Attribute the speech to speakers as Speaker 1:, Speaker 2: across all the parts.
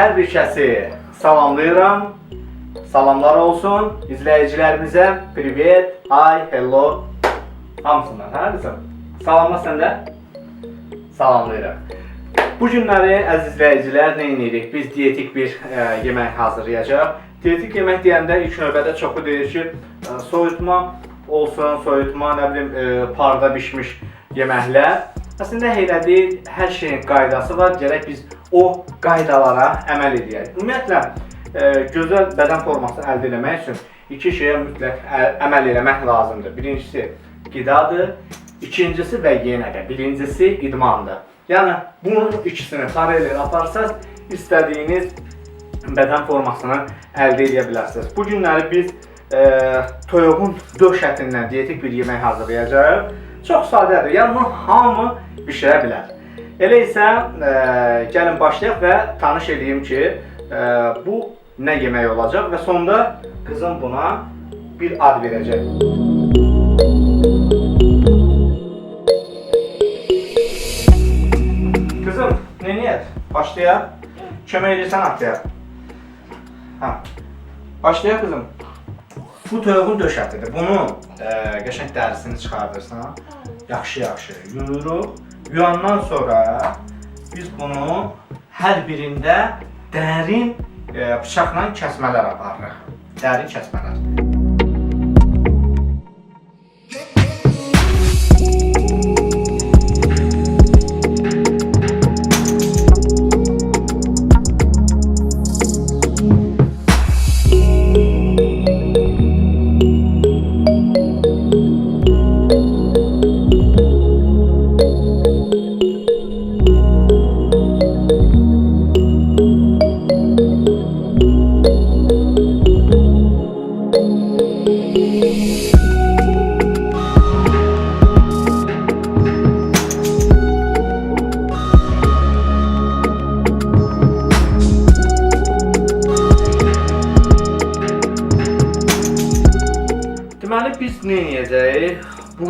Speaker 1: Hər bir kəsi salamlayıram. Salamlar olsun izləyicilərimizə. Privet, hi, hello. Hamısından, hə qızım? Salamla sən də. Salamlayıram. Bu günləri əziz izləyicilər nə edirik? Biz dietik bir e, yemək hazırlayacağıq. Dietik yemək deyəndə ilk növbədə çoxu deyir ki, e, soyutma olsun, soyutma, nə bilim, e, parda bişmiş yeməklər. Əslində elə deyil, hər şeyin qaydası var. Gərək biz o qaydalara əməl edək. Ümumiyyətlə e, gözəl bədən forması əldə etmək üçün iki şeyə mütləq ə- əməl etmək lazımdır. Birincisi qidadır, ikincisi və yenə də birincisi idmandır. Yəni bunun ikisini paralel aparsaz istədiyiniz bədən formasını əldə edə bilərsiniz. Bu günləri biz e, toyuğun döş ətindən dietik bir yemək hazırlayacağıq. Çox sadədir. Yəni bunu hamı bişirə bilər. Elə isə e, gəlin başlayaq və tanış edeyim ki, e, bu nə yemək olacaq və sonda qızım buna bir ad verəcək. Kızım, ne niyet? Başlayaq. Kömək edirsən ataya. Ha. Başlayaq qızım. Bu toyuğun döş ətidir. Bunu e, qəşəng dərisini çıxardırsan. Yaxşı-yaxşı yuyuruq. Yuyandan sonra biz bunu hər birində dərin e, bıçaqla kəsmələr aparırıq. Dərin kəsmələr.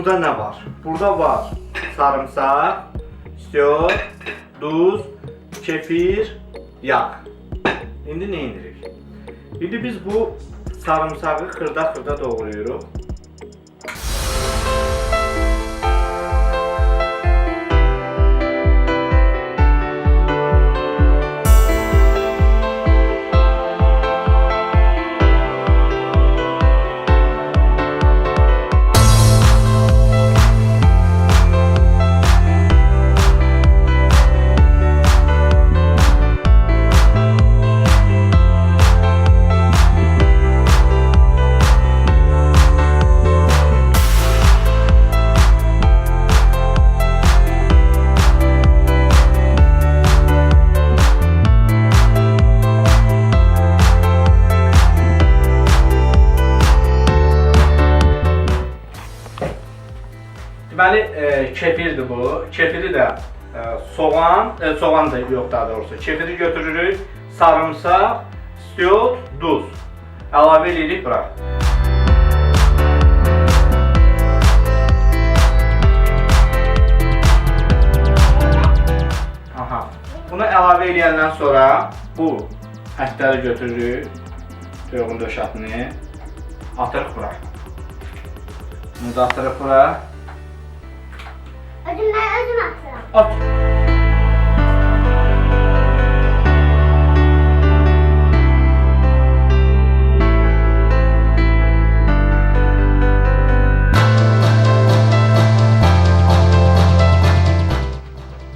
Speaker 1: Burada nə var? Burada var sarımsaq, istiot, duz, kefir, yağ. İndi nə edirik? İndi biz bu sarımsağı xırda-xırda doğrayırıq. Kefirdir bu. Kefiri də e, soğan, e, soğan da yox daha doğrusu. Kefiri götürürük, sarımsaq, istiot, duz. Əlavə edirik bura. Aha. Bunu əlavə edəndən sonra bu ətləri götürürük. Toyuğun döşətini atırıq bura. Bunu da atırıq bura.
Speaker 2: Özüm ben özüm atıyorum.
Speaker 1: At.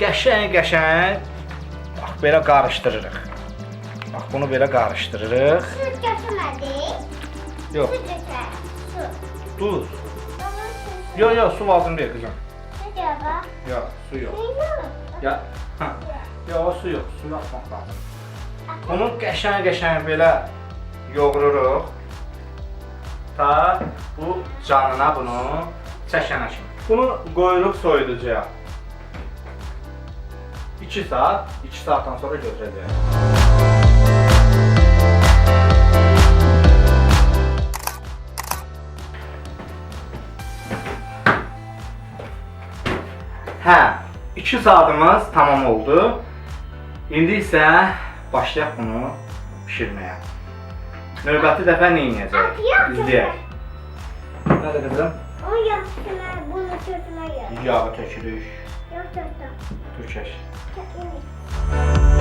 Speaker 1: Qəşəng qəşəng bax belə qarışdırırıq. Bax bunu belə qarışdırırıq.
Speaker 2: Süt götürmedik.
Speaker 1: Yox,
Speaker 2: Süt götür. Su.
Speaker 1: duz. Yox, yox, su lazım deyil qızım.
Speaker 2: Baba?
Speaker 1: Yox, su.
Speaker 2: Bilmiyorum.
Speaker 1: Ya, hə. Yox, su yox, su atmaq lazım. Bunu qəşəng-qəşəng belə yoğururuq. Ta bu canına bunu çəkənə kimi. Bunu qoyuruq soyuducuya. 2 saat, 2 saatdan sonra götürəcəyik. Hə, 2 saatımız tamam oldu. İndi isə başlayaq bunu bişirməyə. Növbəti dəfə nə edəcəyik?
Speaker 2: Yox,
Speaker 1: İzləyək. Nə dedi qızım?
Speaker 2: O yaptılar, bunu ya.
Speaker 1: Yağı tökülük.
Speaker 2: Yok çöktüm.
Speaker 1: Türkeş. Biz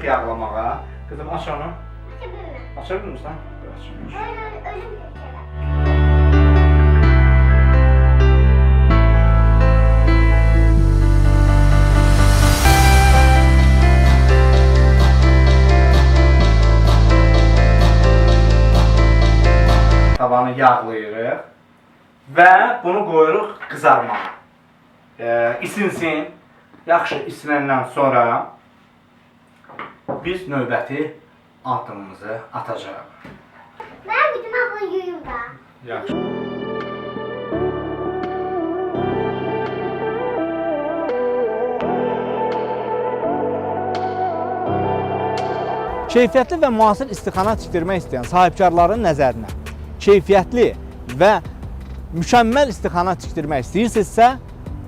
Speaker 1: başlayırıq yağlamağa. Qızım aç onu. Aça bilmirsən? Aç.
Speaker 2: Ölüm çökeler.
Speaker 1: Tavanı yağlayırıq və bunu qoyuruq qızarmağa. E, isinsin. Yaxşı isinəndən sonra biz növbəti addımımızı atacağıq.
Speaker 2: Ben bütün abla yuyum da.
Speaker 1: Yaxşı.
Speaker 3: Keyfiyyətli və müasir istixana tikdirmək istəyən sahibkarların nəzərinə keyfiyyətli və mükəmməl istixana tikdirmək istəyirsinizsə,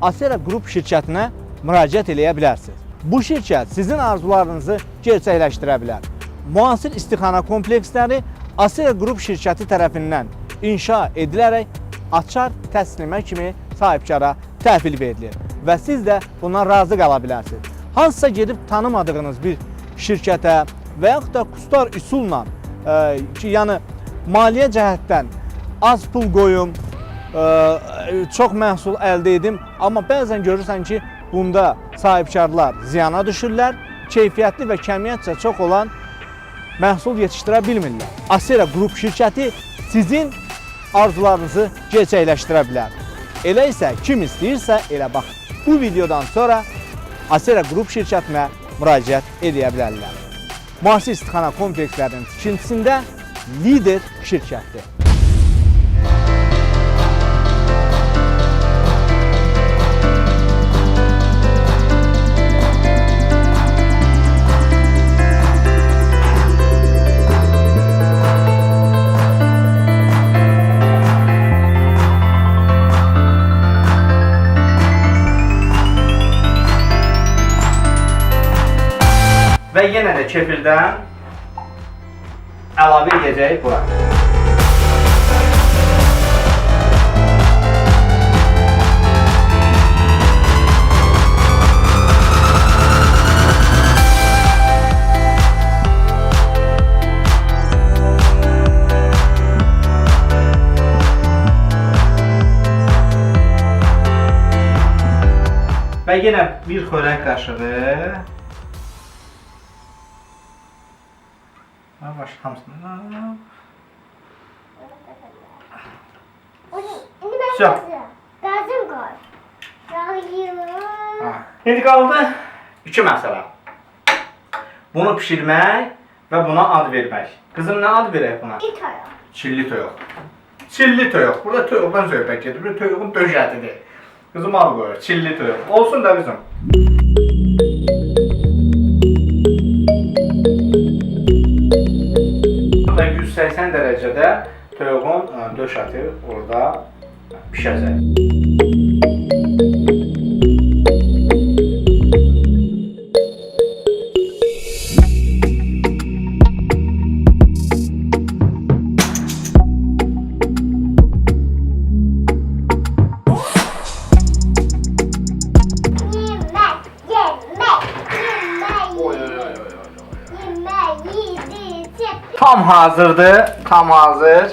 Speaker 3: Asera Qrup şirkətinə müraciət eləyə bilərsiniz. Bu şirkət sizin arzularınızı gerçəkləşdirə bilər. Müasir istixana kompleksləri Asera Qrup şirkəti tərəfindən inşa edilərək açar təslimə kimi sahibkara təhvil verilir və siz də bundan razı qala bilərsiniz. Hansısa gedib tanımadığınız bir şirkətə və yaxud da kustar üsulla e, ki, yəni maliyyə cəhətdən az pul qoyum, e, çox məhsul əldə edim, amma bəzən görürsən ki, bunda sahibkarlar ziyana düşürlər, keyfiyyətli və kəmiyyətcə çox olan məhsul yetişdirə bilmirlər. Asera Qrup şirkəti sizin arzularınızı gerçəkləşdirə bilər. Elə isə kim istəyirsə elə bax bu videodan sonra Asera Qrup şirkətinə müraciət edə bilərlər. Müasir istixana komplekslərinin tikintisində lider şirkətdir.
Speaker 1: Və yenə də kefirdən əlavə edəcəyik bura. Və yenə bir xörək qaşığı Ha, baş hamısını.
Speaker 2: O ne? Şimdi ben
Speaker 1: Güzel.
Speaker 2: gazım. Koy. Yağlayayım.
Speaker 1: Ha. İndi qaldı iki məsələ. Bunu bişirmək və buna ad vermək. Qızım nə ad verək buna?
Speaker 2: Ayağı.
Speaker 1: Çilli toyuq. Çilli toyuq. Burada toyuqdan söhbət gedir. Bu toyuğun döşətidir. Qızım ad qoyur. Çilli toyuq. Olsun da bizim. 180 dərəcədə toyuğun döş əti orada bişəcək. Tam hazırdır, tam hazır.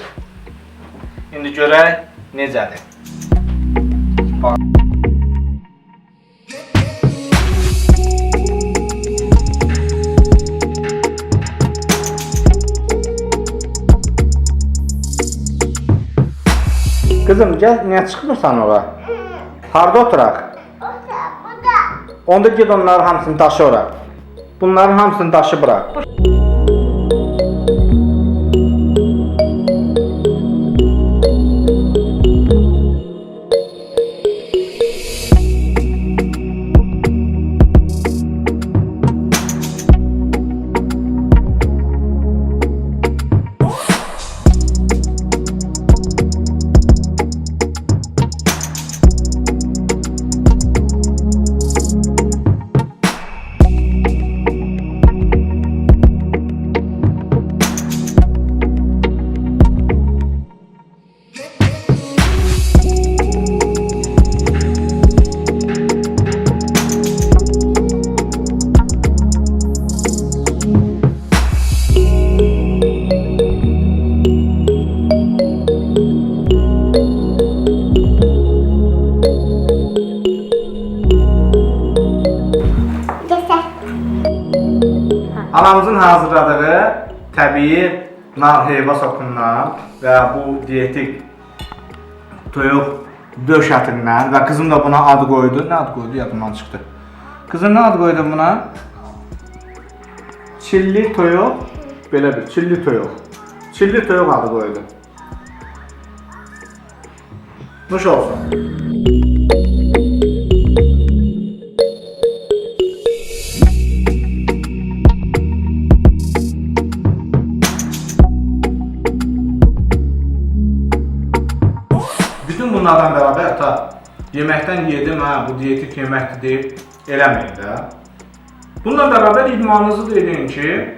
Speaker 1: İndi görək necədir. Qızım, gəl, niyə çıxmırsan ora? Harda oturaq?
Speaker 2: O da, bu da.
Speaker 1: Onda ged onların hamısını daşı ora. Bunların hamısını daşı bırak. Anamızın təbii nar heyva sotundan və bu dietik toyuq döş ətindən və qızım da buna ad qoydu. Nə ad qoydu yadımdan çıxdı. Qızım nə ad qoydu buna? Çilli toyuq, belə bir çilli toyuq. Çilli toyuq adı qoydu. Nuş olsun. Dietik yeməkdir eləməyin də. Bununla beraber idmanınızı da edin ki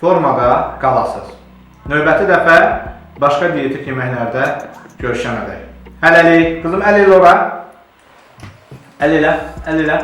Speaker 1: formada qalasınız. Növbəti dəfə başqa dietik yeməklərdə görüşənədək. Hələlik, qızım əl elə ora. Əl elə, əl elə.